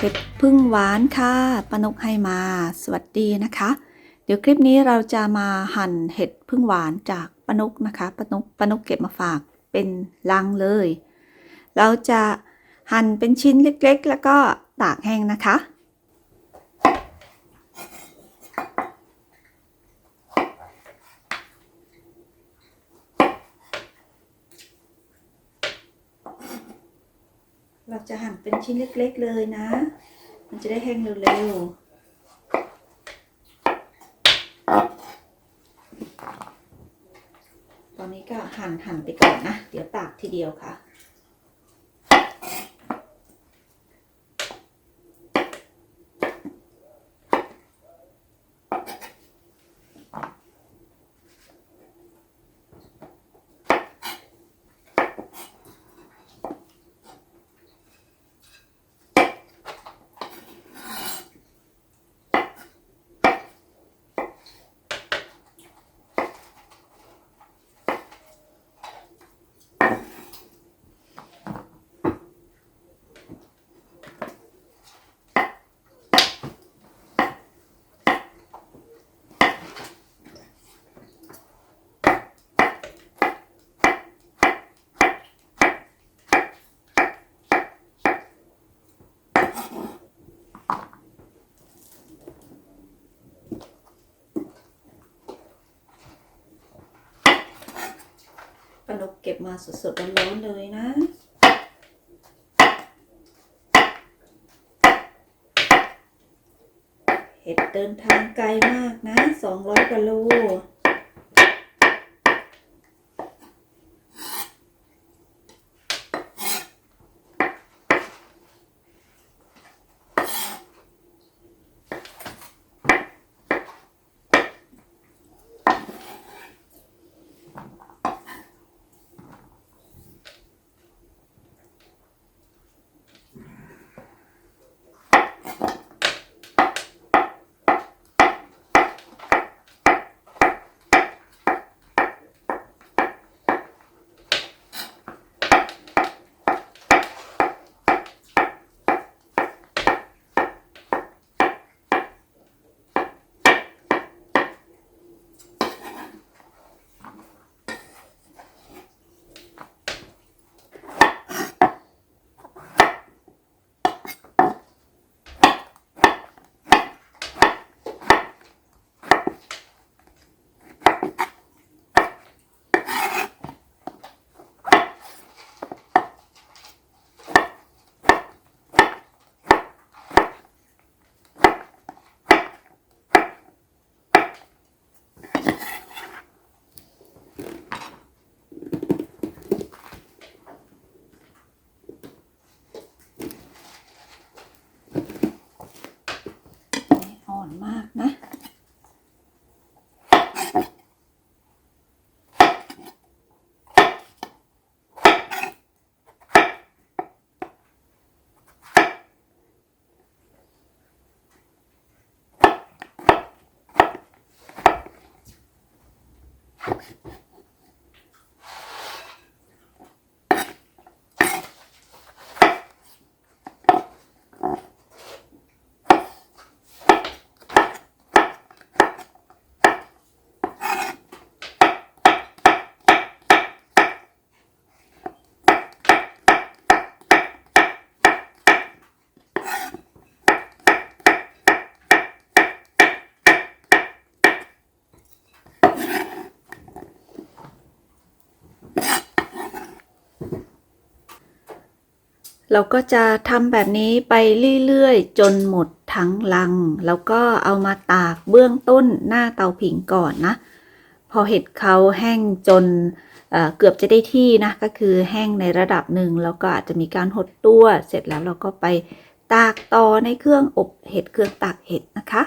เห็ดพึ่งหวานค่ะปานกให้มา สวัสดีนะคะ เดี๋ยวคลิปนี้เราจะมาหั่นเห็ดพึ่งหวานจากปานกนะคะปานกปานกเก็บมาฝากเป็นลังเลย เราจะหั่นเป็นชิ้นเล็กๆ แล้วก็ตากแห้งนะคะ เราจะหั่นเป็นชิ้นเล็ก ๆ เลยนะ มันจะได้แห้งเร็วๆ ตอนนี้ก็หั่นหั่นไปก่อนนะ เดี๋ยวตากทีเดียวค่ะ ป นกเก็บมาสดๆร้อนๆเลยนะเห็ดเดินทางไกลมากนะ 200กว่าโล เราก็จะทำแบบนี้ไปเรื่อยๆ จนหมดทั้งลัง แล้วก็เอามาตากเบื้องต้นหน้าเตาผิงก่อนนะ พอเห็ดเขาแห้งจนเเกือบจะได้ที่นะ ก็คือแห้งในระดับหนึ่งแล้วก็อาจจะมีการหดตัว เสร็จแล้วเราก็ไปตากต่อในเครื่องอบเห็ดเครื่องตากเห็ดนะคะ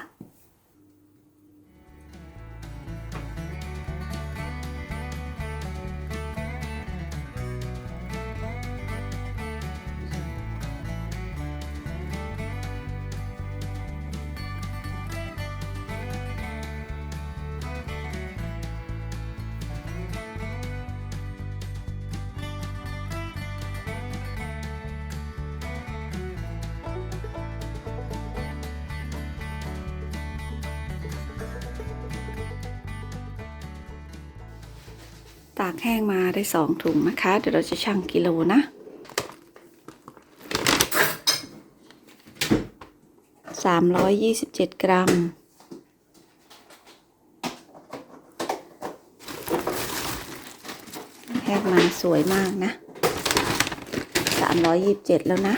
ตากแห้งมาได้สองถุงนะคะ เดี๋ยวเราจะชั่งกิโลนะสามร้อยยี่สิบเจ็ดกรัมแห้งมาสวยมากนะสามร้อยยี่สิบเจ็ดแล้วนะ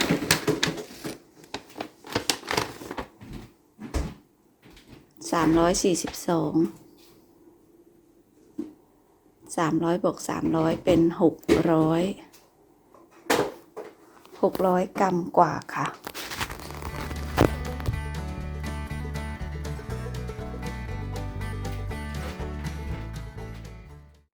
สามร้อยสี่สิบสอง สามร้อยบวกสามร้อยเป็นหกร้อยหกร้อยกรัมกว่าค่ะ